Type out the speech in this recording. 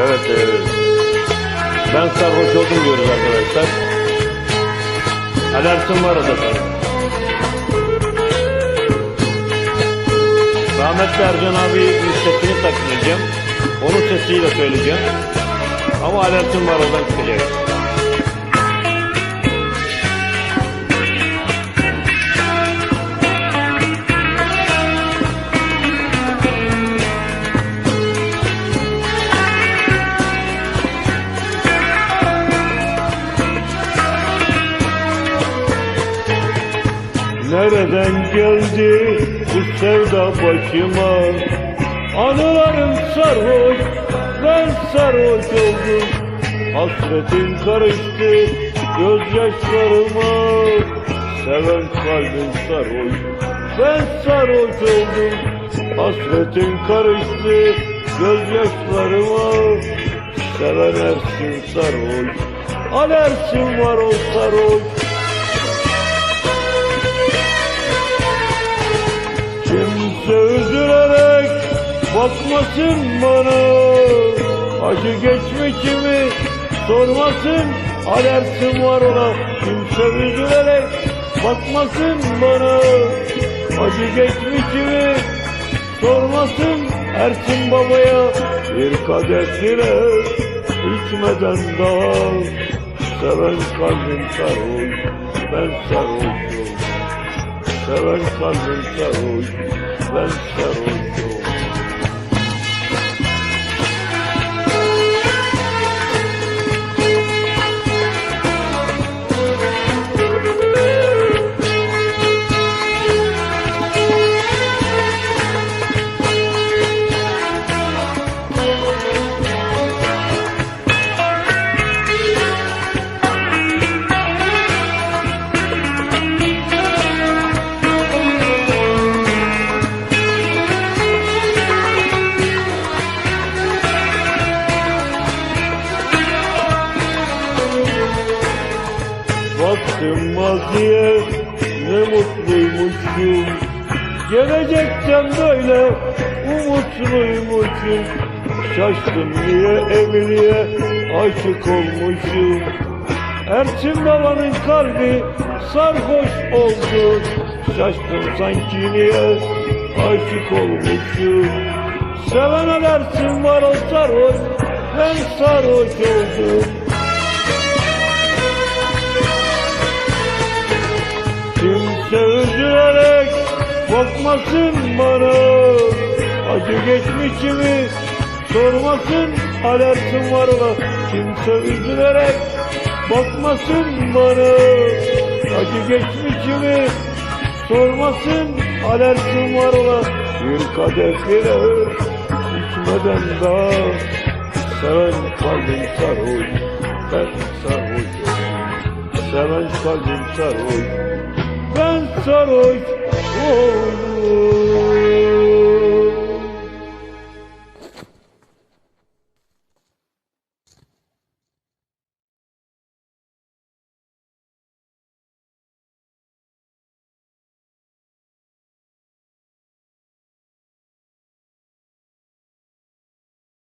Evet. Ben sarhoş oldum diyoruz arkadaşlar. Alertim var o da tabii. Rahmetli Ercan abi sesini takmayacağım. Onun sesiyle söyleyeceğim. Ama alertim var oradan çıkacak. Nereden geldi bu sevda başıma? Anılarım sarhoş, ben sarhoş oldum. Hasretin karıştı gözyaşlarıma. Seven kalbim sarhoş, ben sarhoş oldum. Hasretin karıştı gözyaşlarıma. Seven Ersin sarhoş, alersin var o sarhoş Kimse üzülerek bakmasın bana? Acı geçmişimi sormasın? Alertim var ona. Kimse üzülerek bakmasın bana? Acı geçmişimi sormasın? Ersin babaya bir kadeh bile içmeden daha. Seven kalbim sarhoş ben sarhoşum Seven kalbim sarhoş, ben sarhoşum. Baktım maziye ne mutluymuşum. Gelecekten böyle umutluymuşum. Şaştım niye evliliğe aşık olmuşum. Erçin babanın kalbi sarhoş oldu. Şaştım sanki niye aşık olmuşum. Seven Erçin var o sarhoş Ben sarhoş oldum bakmasın bana. Acı geçmişimi sormasın alertim var ola Kimse üzülerek bakmasın bana. Acı geçmişimi sormasın alertim var ola Bir kadeh bile içmeden daha Seven kalbim sarhoş ben sarhoşum. Seven kalbim sarhoş Ben sarhoş oldum